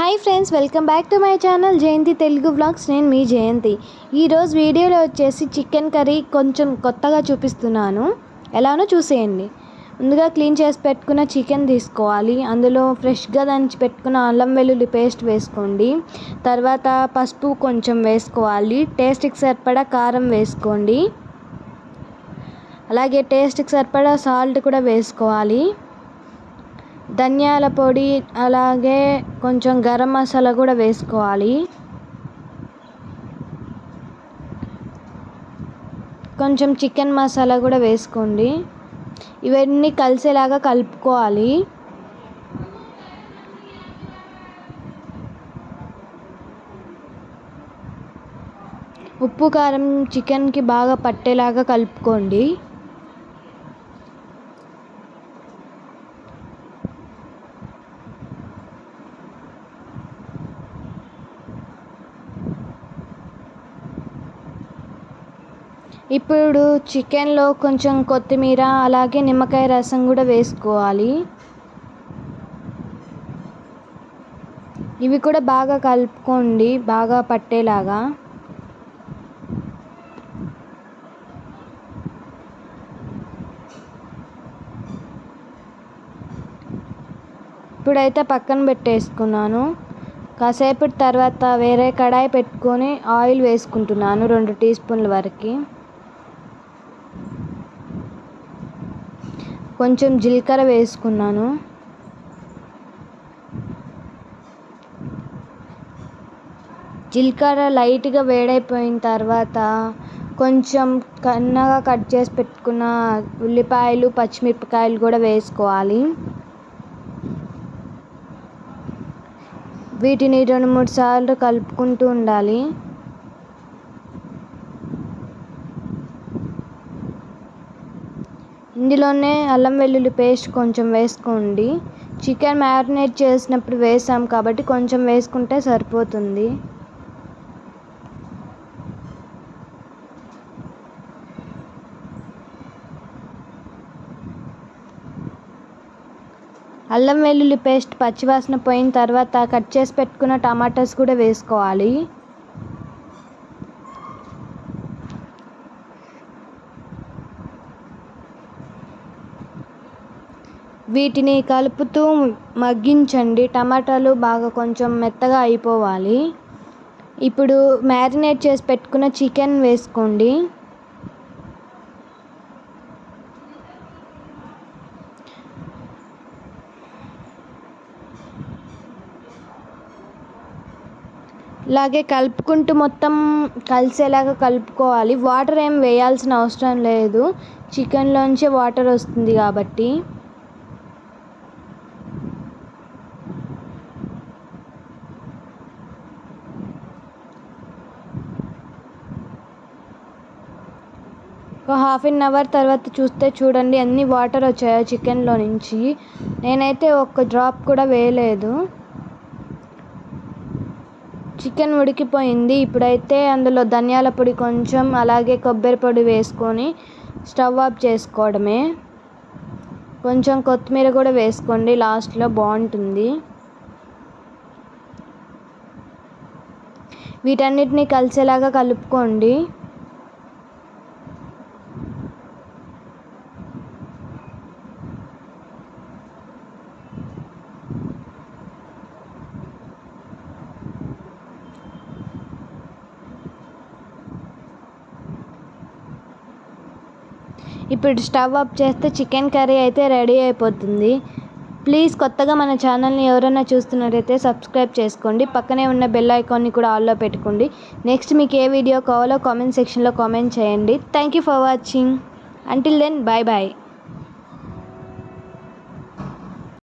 Hi friends welcome back to my channel Jayanti Telugu vlogs. నేను మీ జయంతి. ఈరోజు వీడియోలో వచ్చేసి చికెన్ కర్రీ కొంచెం కొత్తగా చూపిస్తున్నాను. ఎలానో చూసేయండి. ముందుగా క్లీన్ చేసి పెట్టుకున్న చికెన్ తీసుకోవాలి. అందులో ఫ్రెష్గా దంచి పెట్టుకున్న అల్లం వెల్లుల్లి పేస్ట్ వేసుకోండి. తర్వాత పసుపు కొంచెం వేసుకోవాలి. టేస్ట్కి సరిపడా కారం వేసుకోండి. అలాగే టేస్ట్కి సరిపడా సాల్ట్ కూడా వేసుకోవాలి. ధనియాల పొడి అలాగే కొంచెం గరం మసాలా కూడా వేసుకోవాలి. కొంచెం చికెన్ మసాలా కూడా వేసుకోండి. ఇవన్నీ కలిసేలాగా కలుపుకోవాలి. ఉప్పు కారం చికెన్కి బాగా పట్టేలాగా కలుపుకోండి. ఇప్పుడు చికెన్లో కొంచెం కొత్తిమీర అలాగే నిమ్మకాయ రసం కూడా వేసుకోవాలి. ఇవి కూడా బాగా కలుపుకోండి బాగా పట్టేలాగా. ఇప్పుడైతే పక్కన పెట్టేసుకున్నాను. కాసేపటి తర్వాత వేరే కడాయి పెట్టుకొని ఆయిల్ వేసుకుంటున్నాను రెండు టీ స్పూన్ల వరకు. కొంచెం జీలకర్ర వేసుకున్నాను. జీలకర్ర లైట్గా వేడైపోయిన తర్వాత కొంచెం కన్నగా కట్ చేసి పెట్టుకున్న ఉల్లిపాయలు పచ్చిమిరపకాయలు కూడా వేసుకోవాలి. వీటిని రెండు మూడు సార్లు కలుపుకుంటూ ఉండాలి. ఇందులోనే అల్లం వెల్లుల్లి పేస్ట్ కొంచెం వేసుకోండి. చికెన్ మ్యారినేట్ చేసినప్పుడు వేసాం కాబట్టి కొంచెం వేసుకుంటే సరిపోతుంది. అల్లం వెల్లుల్లి పేస్ట్ పచ్చివాసన పోయిన తర్వాత కట్ చేసి పెట్టుకున్న టమాటాస్ కూడా వేసుకోవాలి. వీటిని కలుపుతూ మగ్గించండి. టమాటాలు బాగా కొంచెం మెత్తగా అయిపోవాలి. ఇప్పుడు మ్యారినేట్ చేసి పెట్టుకున్న చికెన్ వేసుకోండి. ఇలాగే కలుపుకుంటూ మొత్తం కలిసేలాగా కలుపుకోవాలి. వాటర్ ఏం వేయాల్సిన అవసరం లేదు. చికెన్లోంచే వాటర్ వస్తుంది కాబట్టి. ఒక హాఫ్ అన్ అవర్ తర్వాత చూస్తే చూడండి అన్ని వాటర్ వచ్చాయో చికెన్లో నుంచి. నేనైతే ఒక్క డ్రాప్ కూడా వేయలేదు. చికెన్ ఉడికిపోయింది. ఇప్పుడైతే అందులో ధనియాల పొడి కొంచెం అలాగే కొబ్బరి పొడి వేసుకొని స్టవ్ ఆఫ్ చేసుకోవడమే. కొంచెం కొత్తిమీర కూడా వేసుకోండి లాస్ట్లో బాగుంటుంది. వీటన్నిటిని కలిసేలాగా కలుపుకోండి. ఇప్పుడు స్టవ్ ఆఫ్ చేస్తే చికెన్ కర్రీ అయితే రెడీ అయిపోతుంది. ప్లీజ్ కొత్తగా మన ఛానల్ని ఎవరైనా చూస్తున్నట్టయితే సబ్స్క్రైబ్ చేసుకోండి. పక్కనే ఉన్న బెల్ ఐకాన్ని కూడా ఆల్లో పెట్టుకోండి. నెక్స్ట్ మీకు ఏ వీడియో కావాలో కామెంట్ సెక్షన్లో కామెంట్ చేయండి. Thank you for watching until then bye bye